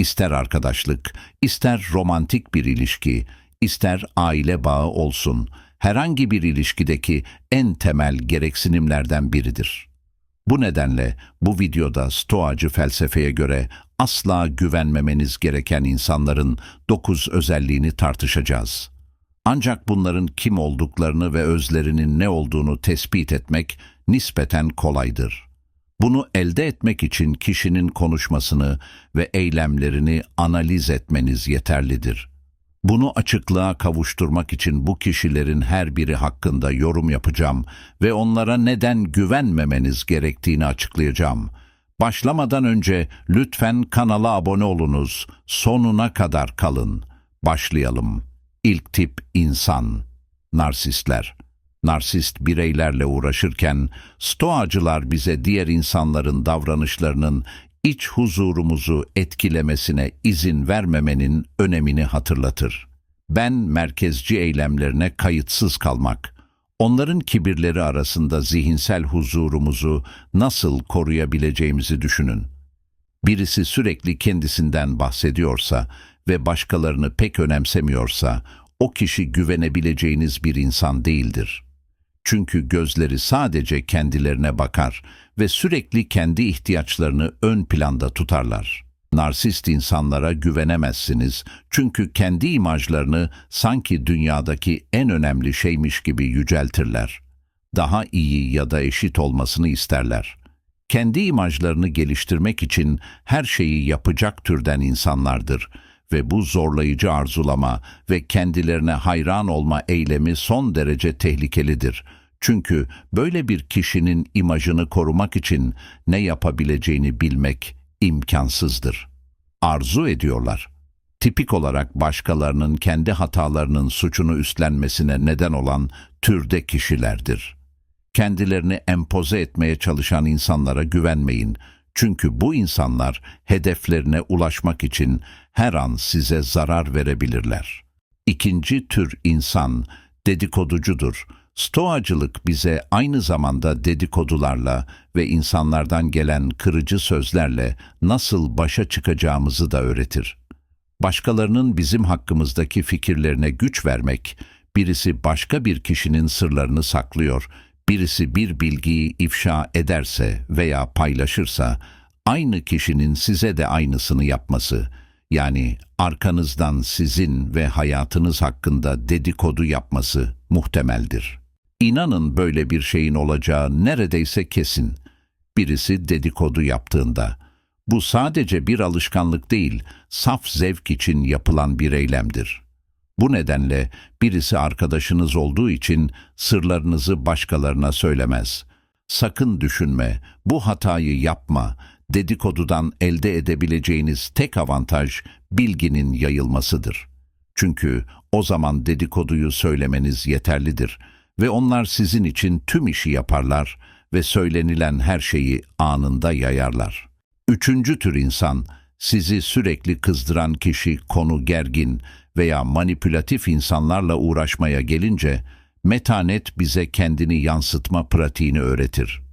İster arkadaşlık, ister romantik bir ilişki, ister aile bağı olsun, herhangi bir ilişkideki en temel gereksinimlerden biridir. Bu nedenle bu videoda Stoacı felsefeye göre asla güvenmemeniz gereken insanların 9 özelliğini tartışacağız. Ancak bunların kim olduklarını ve özlerinin ne olduğunu tespit etmek nispeten kolaydır. Bunu elde etmek için kişinin konuşmasını ve eylemlerini analiz etmeniz yeterlidir. Bunu açıklığa kavuşturmak için bu kişilerin her biri hakkında yorum yapacağım ve onlara neden güvenmemeniz gerektiğini açıklayacağım. Başlamadan önce lütfen kanala abone olunuz, sonuna kadar kalın. Başlayalım. İlk tip insan, narsistler. Narsist bireylerle uğraşırken stoacılar bize diğer insanların davranışlarının iç huzurumuzu etkilemesine izin vermemenin önemini hatırlatır. Ben merkezci eylemlerine kayıtsız kalmak, onların kibirleri arasında zihinsel huzurumuzu nasıl koruyabileceğimizi düşünün. Birisi sürekli kendisinden bahsediyorsa ve başkalarını pek önemsemiyorsa, o kişi güvenebileceğiniz bir insan değildir. Çünkü gözleri sadece kendilerine bakar ve sürekli kendi ihtiyaçlarını ön planda tutarlar. Narsist insanlara güvenemezsiniz çünkü kendi imajlarını sanki dünyadaki en önemli şeymiş gibi yüceltirler. Daha iyi ya da eşit olmasını isterler. Kendi imajlarını geliştirmek için her şeyi yapacak türden insanlardır ve bu zorlayıcı arzulama ve kendilerine hayran olma eylemi son derece tehlikelidir. Çünkü böyle bir kişinin imajını korumak için ne yapabileceğini bilmek imkansızdır. Arzu ediyorlar. Tipik olarak başkalarının kendi hatalarının suçunu üstlenmesine neden olan türde kişilerdir. Kendilerini empoze etmeye çalışan insanlara güvenmeyin. Çünkü bu insanlar hedeflerine ulaşmak için her an size zarar verebilirler. İkinci tür insan dedikoducudur. Stoacılık bize aynı zamanda dedikodularla ve insanlardan gelen kırıcı sözlerle nasıl başa çıkacağımızı da öğretir. Başkalarının bizim hakkımızdaki fikirlerine güç vermek, birisi başka bir kişinin sırlarını saklıyor, birisi bir bilgiyi ifşa ederse veya paylaşırsa, aynı kişinin size de aynısını yapması, yani arkanızdan sizin ve hayatınız hakkında dedikodu yapması muhtemeldir. İnanın böyle bir şeyin olacağı neredeyse kesin. Birisi dedikodu yaptığında. Bu sadece bir alışkanlık değil, saf zevk için yapılan bir eylemdir. Bu nedenle birisi arkadaşınız olduğu için sırlarınızı başkalarına söylemez. Sakın düşünme, bu hatayı yapma. Dedikodudan elde edebileceğiniz tek avantaj bilginin yayılmasıdır. Çünkü o zaman dedikoduyu söylemeniz yeterlidir ve onlar sizin için tüm işi yaparlar ve söylenilen her şeyi anında yayarlar. Üçüncü tür insan, sizi sürekli kızdıran kişi konu gergin veya manipülatif insanlarla uğraşmaya gelince, metanet bize kendini yansıtma pratiğini öğretir.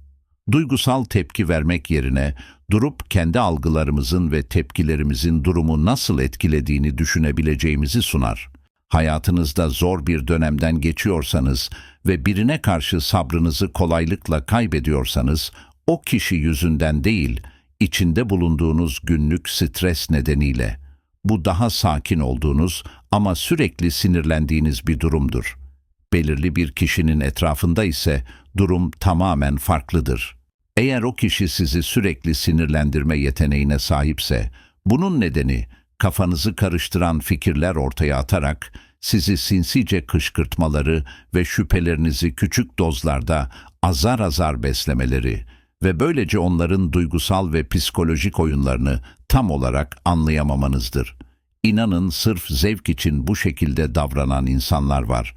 Duygusal tepki vermek yerine durup kendi algılarımızın ve tepkilerimizin durumu nasıl etkilediğini düşünebileceğimizi sunar. Hayatınızda zor bir dönemden geçiyorsanız ve birine karşı sabrınızı kolaylıkla kaybediyorsanız, o kişi yüzünden değil, içinde bulunduğunuz günlük stres nedeniyle. Bu daha sakin olduğunuz ama sürekli sinirlendiğiniz bir durumdur. Belirli bir kişinin etrafında ise durum tamamen farklıdır. Eğer o kişi sizi sürekli sinirlendirme yeteneğine sahipse, bunun nedeni kafanızı karıştıran fikirler ortaya atarak sizi sinsice kışkırtmaları ve şüphelerinizi küçük dozlarda azar azar beslemeleri ve böylece onların duygusal ve psikolojik oyunlarını tam olarak anlayamamanızdır. İnanın sırf zevk için bu şekilde davranan insanlar var.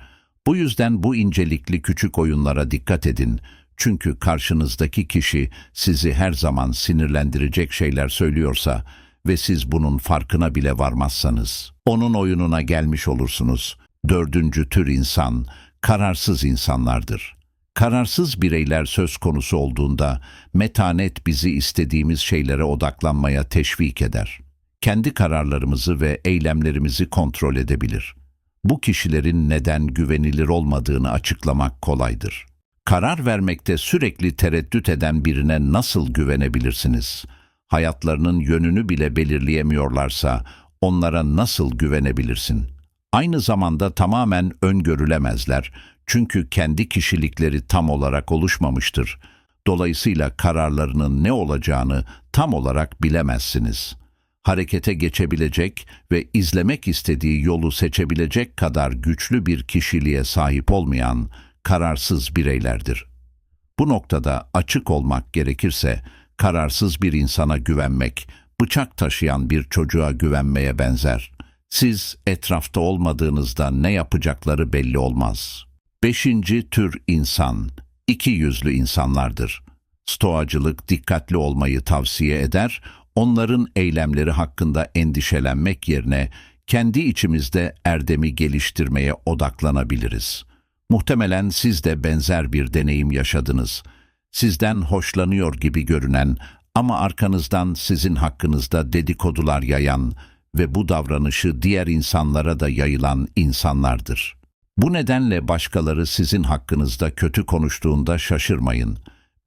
Bu yüzden bu incelikli küçük oyunlara dikkat edin. Çünkü karşınızdaki kişi sizi her zaman sinirlendirecek şeyler söylüyorsa ve siz bunun farkına bile varmazsanız, onun oyununa gelmiş olursunuz. Dördüncü tür insan, kararsız insanlardır. Kararsız bireyler söz konusu olduğunda metanet bizi istediğimiz şeylere odaklanmaya teşvik eder. kendi kararlarımızı ve eylemlerimizi kontrol edebilir. Bu kişilerin neden güvenilir olmadığını açıklamak kolaydır. Karar vermekte sürekli tereddüt eden birine nasıl güvenebilirsiniz? Hayatlarının yönünü bile belirleyemiyorlarsa onlara nasıl güvenebilirsin? Aynı zamanda tamamen öngörülemezler çünkü kendi kişilikleri tam olarak oluşmamıştır. Dolayısıyla kararlarının ne olacağını tam olarak bilemezsiniz. Harekete geçebilecek ve izlemek istediği yolu seçebilecek kadar güçlü bir kişiliğe sahip olmayan kararsız bireylerdir. Bu noktada açık olmak gerekirse kararsız bir insana güvenmek, bıçak taşıyan bir çocuğa güvenmeye benzer. Siz etrafta olmadığınızda ne yapacakları belli olmaz. Beşinci tür insan, iki yüzlü insanlardır. Stoacılık dikkatli olmayı tavsiye eder, onların eylemleri hakkında endişelenmek yerine kendi içimizde erdemi geliştirmeye odaklanabiliriz. Muhtemelen siz de benzer bir deneyim yaşadınız. Sizden hoşlanıyor gibi görünen ama arkanızdan sizin hakkınızda dedikodular yayan ve bu davranışı diğer insanlara da yayılan insanlardır. Bu nedenle başkaları sizin hakkınızda kötü konuştuğunda şaşırmayın.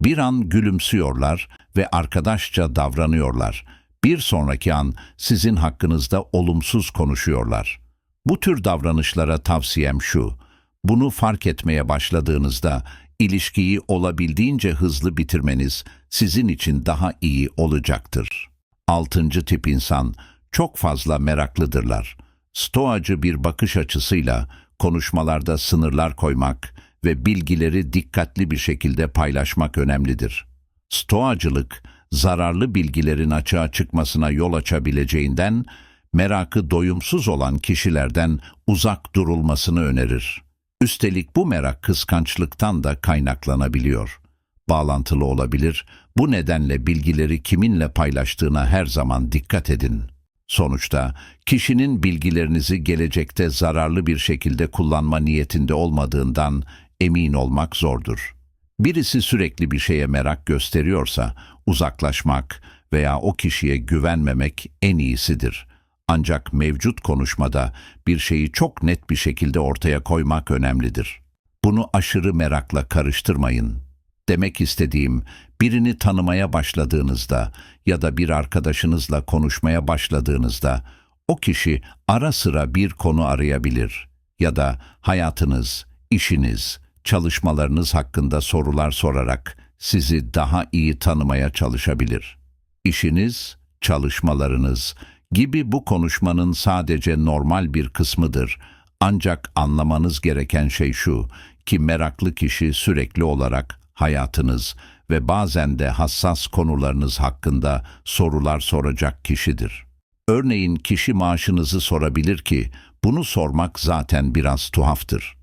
Bir an gülümsüyorlar ve arkadaşça davranıyorlar. Bir sonraki an sizin hakkınızda olumsuz konuşuyorlar. Bu tür davranışlara tavsiyem şu. Bunu fark etmeye başladığınızda ilişkiyi olabildiğince hızlı bitirmeniz sizin için daha iyi olacaktır. Altıncı tip insan çok fazla meraklıdırlar. Stoacı bir bakış açısıyla konuşmalarda sınırlar koymak ve bilgileri dikkatli bir şekilde paylaşmak önemlidir. Stoacılık, zararlı bilgilerin açığa çıkmasına yol açabileceğinden, merakı doyumsuz olan kişilerden uzak durulmasını önerir. Üstelik bu merak kıskançlıktan da kaynaklanabiliyor. Bağlantılı olabilir, bu nedenle bilgileri kiminle paylaştığına her zaman dikkat edin. Sonuçta kişinin bilgilerinizi gelecekte zararlı bir şekilde kullanma niyetinde olmadığından emin olmak zordur. Birisi sürekli bir şeye merak gösteriyorsa uzaklaşmak veya o kişiye güvenmemek en iyisidir. Ancak mevcut konuşmada bir şeyi çok net bir şekilde ortaya koymak önemlidir. Bunu aşırı merakla karıştırmayın. Demek istediğim, birini tanımaya başladığınızda ya da bir arkadaşınızla konuşmaya başladığınızda o kişi ara sıra bir konu arayabilir ya da hayatınız, işiniz, çalışmalarınız hakkında sorular sorarak sizi daha iyi tanımaya çalışabilir. İşiniz, çalışmalarınız gibi bu konuşmanın sadece normal bir kısmıdır. Ancak anlamanız gereken şey şu ki meraklı kişi sürekli olarak hayatınız ve bazen de hassas konularınız hakkında sorular soracak kişidir. Örneğin kişi maaşınızı sorabilir ki bunu sormak zaten biraz tuhaftır.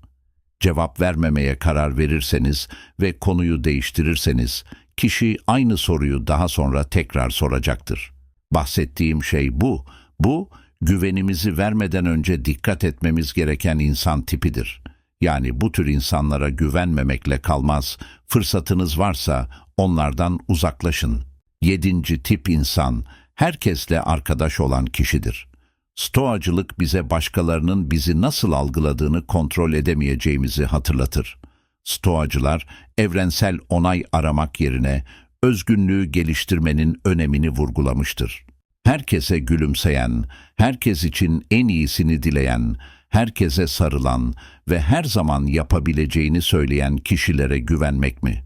Cevap vermemeye karar verirseniz ve konuyu değiştirirseniz kişi aynı soruyu daha sonra tekrar soracaktır. Bahsettiğim şey bu. Bu güvenimizi vermeden önce dikkat etmemiz gereken insan tipidir. Yani bu tür insanlara güvenmemekle kalmaz, fırsatınız varsa onlardan uzaklaşın. Yedinci tip insan, herkesle arkadaş olan kişidir. Stoacılık bize başkalarının bizi nasıl algıladığını kontrol edemeyeceğimizi hatırlatır. Stoacılar, evrensel onay aramak yerine özgünlüğü geliştirmenin önemini vurgulamıştır. Herkese gülümseyen, herkes için en iyisini dileyen, herkese sarılan ve her zaman yapabileceğini söyleyen kişilere güvenmek mi?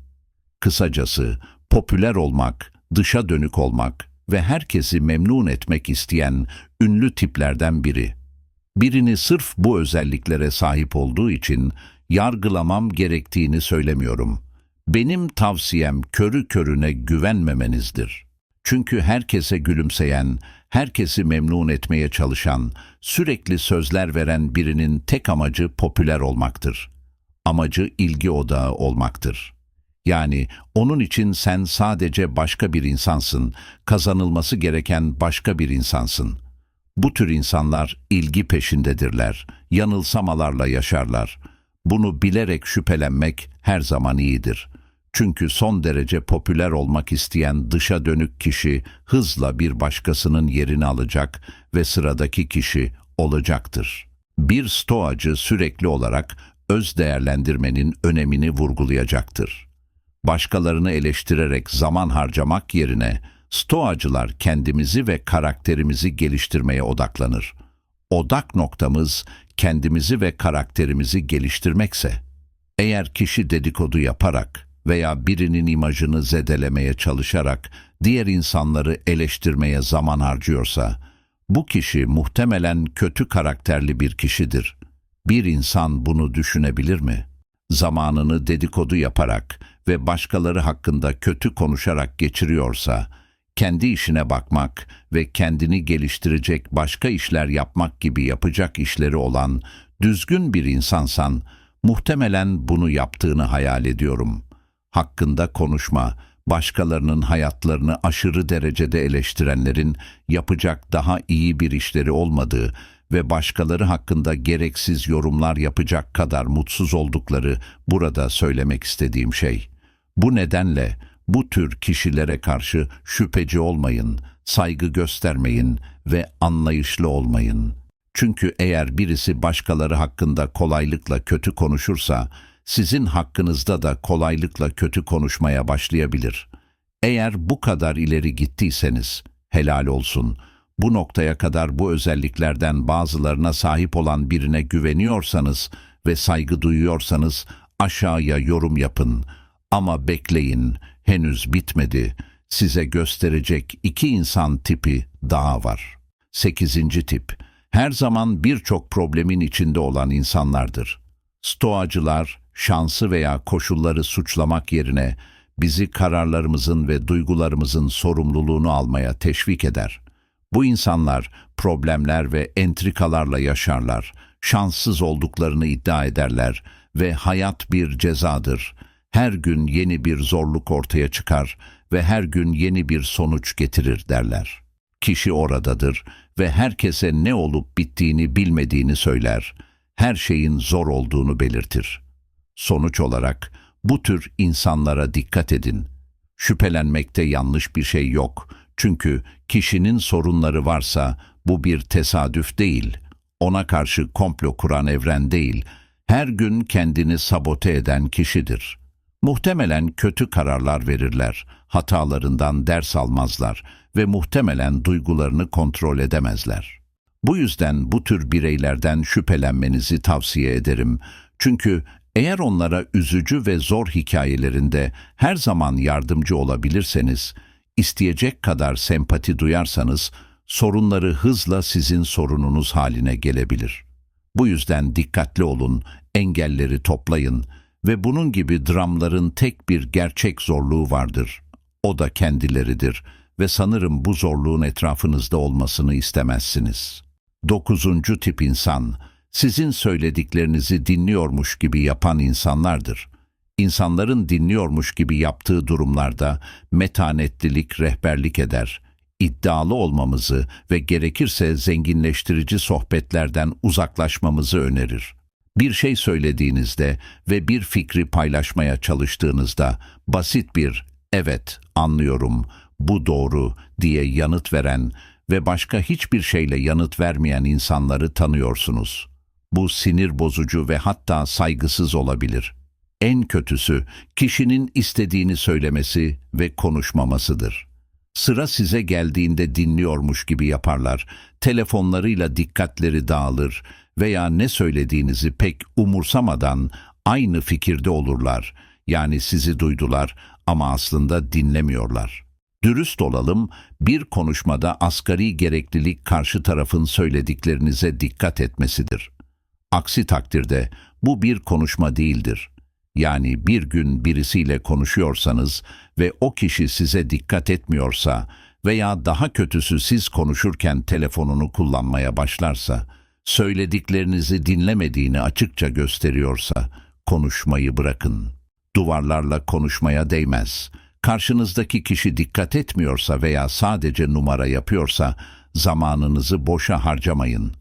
Kısacası popüler olmak, dışa dönük olmak ve herkesi memnun etmek isteyen ünlü tiplerden biri. Birini sırf bu özelliklere sahip olduğu için yargılamam gerektiğini söylemiyorum. Benim tavsiyem körü körüne güvenmemenizdir. Çünkü herkese gülümseyen, herkesi memnun etmeye çalışan, sürekli sözler veren birinin tek amacı popüler olmaktır. Amacı ilgi odağı olmaktır. Yani onun için sen sadece başka bir insansın, kazanılması gereken başka bir insansın. Bu tür insanlar ilgi peşindedirler, yanılsamalarla yaşarlar. Bunu bilerek şüphelenmek her zaman iyidir. Çünkü son derece popüler olmak isteyen dışa dönük kişi hızla bir başkasının yerini alacak ve sıradaki kişi olacaktır. Bir stoacı sürekli olarak öz değerlendirmenin önemini vurgulayacaktır. Başkalarını eleştirerek zaman harcamak yerine stoacılar kendimizi ve karakterimizi geliştirmeye odaklanır. Odak noktamız kendimizi ve karakterimizi geliştirmekse, eğer kişi dedikodu yaparak veya birinin imajını zedelemeye çalışarak diğer insanları eleştirmeye zaman harcıyorsa, bu kişi muhtemelen kötü karakterli bir kişidir. Bir insan bunu düşünebilir mi? Zamanını dedikodu yaparak ve başkaları hakkında kötü konuşarak geçiriyorsa, kendi işine bakmak ve kendini geliştirecek başka işler yapmak gibi yapacak işleri olan düzgün bir insansan, muhtemelen bunu yaptığını hayal ediyorum. Hakkında konuşma, başkalarının hayatlarını aşırı derecede eleştirenlerin yapacak daha iyi bir işleri olmadığı ve başkaları hakkında gereksiz yorumlar yapacak kadar mutsuz oldukları burada söylemek istediğim şey. Bu nedenle bu tür kişilere karşı şüpheci olmayın, saygı göstermeyin ve anlayışlı olmayın. Çünkü eğer birisi başkaları hakkında kolaylıkla kötü konuşursa, sizin hakkınızda da kolaylıkla kötü konuşmaya başlayabilir. Eğer bu kadar ileri gittiyseniz, helal olsun. Bu noktaya kadar bu özelliklerden bazılarına sahip olan birine güveniyorsanız ve saygı duyuyorsanız aşağıya yorum yapın. Ama bekleyin, henüz bitmedi. Size gösterecek iki insan tipi daha var. Sekizinci tip, her zaman birçok problemin içinde olan insanlardır. Stoacılar, şansı veya koşulları suçlamak yerine bizi kararlarımızın ve duygularımızın sorumluluğunu almaya teşvik eder. Bu insanlar problemler ve entrikalarla yaşarlar, şanssız olduklarını iddia ederler ve hayat bir cezadır. Her gün yeni bir zorluk ortaya çıkar ve her gün yeni bir sonuç getirir derler. Kişi oradadır ve herkese ne olup bittiğini bilmediğini söyler. Her şeyin zor olduğunu belirtir. Sonuç olarak bu tür insanlara dikkat edin. Şüphelenmekte yanlış bir şey yok. Çünkü kişinin sorunları varsa bu bir tesadüf değil. Ona karşı komplo kuran evren değil. Her gün kendini sabote eden kişidir. Muhtemelen kötü kararlar verirler, hatalarından ders almazlar ve muhtemelen duygularını kontrol edemezler. Bu yüzden bu tür bireylerden şüphelenmenizi tavsiye ederim. Çünkü eğer onlara üzücü ve zor hikayelerinde her zaman yardımcı olabilirseniz, isteyecek kadar sempati duyarsanız, sorunları hızla sizin sorununuz haline gelebilir. Bu yüzden dikkatli olun, engelleri toplayın ve bunun gibi dramların tek bir gerçek zorluğu vardır. O da kendileridir ve sanırım bu zorluğun etrafınızda olmasını istemezsiniz. Dokuzuncu tip insan, sizin söylediklerinizi dinliyormuş gibi yapan insanlardır. İnsanların dinliyormuş gibi yaptığı durumlarda metanetlilik rehberlik eder. İddialı olmamızı ve gerekirse zenginleştirici sohbetlerden uzaklaşmamızı önerir. Bir şey söylediğinizde ve bir fikri paylaşmaya çalıştığınızda basit bir evet anlıyorum, bu doğru diye yanıt veren ve başka hiçbir şeyle yanıt vermeyen insanları tanıyorsunuz. Bu sinir bozucu ve hatta saygısız olabilir. En kötüsü kişinin istediğini söylemesi ve konuşmamasıdır. Sıra size geldiğinde dinliyormuş gibi yaparlar, telefonlarıyla dikkatleri dağılır veya ne söylediğinizi pek umursamadan aynı fikirde olurlar. Yani sizi duydular ama aslında dinlemiyorlar. Dürüst olalım, bir konuşmada asgari gereklilik karşı tarafın söylediklerinize dikkat etmesidir. Aksi takdirde bu bir konuşma değildir. Yani bir gün birisiyle konuşuyorsanız ve o kişi size dikkat etmiyorsa veya daha kötüsü siz konuşurken telefonunu kullanmaya başlarsa, söylediklerinizi dinlemediğini açıkça gösteriyorsa konuşmayı bırakın. Duvarlarla konuşmaya değmez. Karşınızdaki kişi dikkat etmiyorsa veya sadece numara yapıyorsa zamanınızı boşa harcamayın.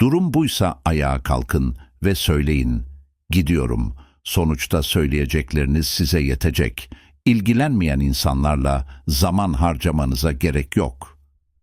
Durum buysa ayağa kalkın ve söyleyin. Gidiyorum. Sonuçta söyleyecekleriniz size yetecek. İlgilenmeyen insanlarla zaman harcamanıza gerek yok.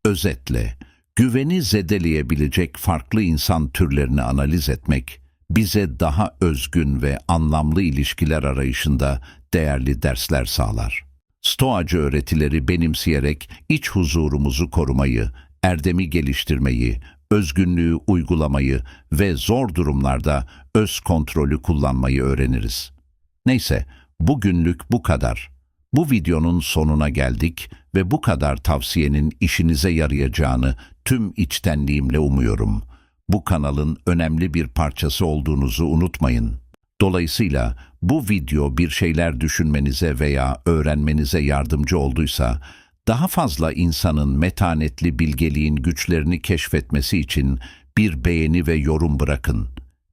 Özetle, güveni zedeleyebilecek farklı insan türlerini analiz etmek, bize daha özgün ve anlamlı ilişkiler arayışında değerli dersler sağlar. Stoacı öğretileri benimseyerek iç huzurumuzu korumayı, erdemi geliştirmeyi, özgünlüğü uygulamayı ve zor durumlarda öz kontrolü kullanmayı öğreniriz. Neyse, bugünlük bu kadar. Bu videonun sonuna geldik ve bu kadar tavsiyenin işinize yarayacağını tüm içtenliğimle umuyorum. Bu kanalın önemli bir parçası olduğunuzu unutmayın. Dolayısıyla bu video bir şeyler düşünmenize veya öğrenmenize yardımcı olduysa, daha fazla insanın metanetli bilgeliğin güçlerini keşfetmesi için bir beğeni ve yorum bırakın.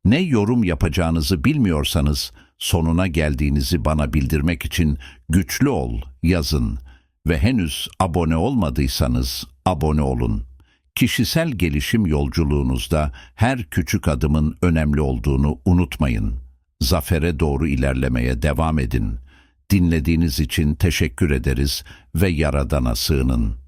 Ne yorum yapacağınızı bilmiyorsanız sonuna geldiğinizi bana bildirmek için güçlü ol yazın ve henüz abone olmadıysanız abone olun. Kişisel gelişim yolculuğunuzda her küçük adımın önemli olduğunu unutmayın. Zafere doğru ilerlemeye devam edin. Dinlediğiniz için teşekkür ederiz ve Yaradan'a sığının.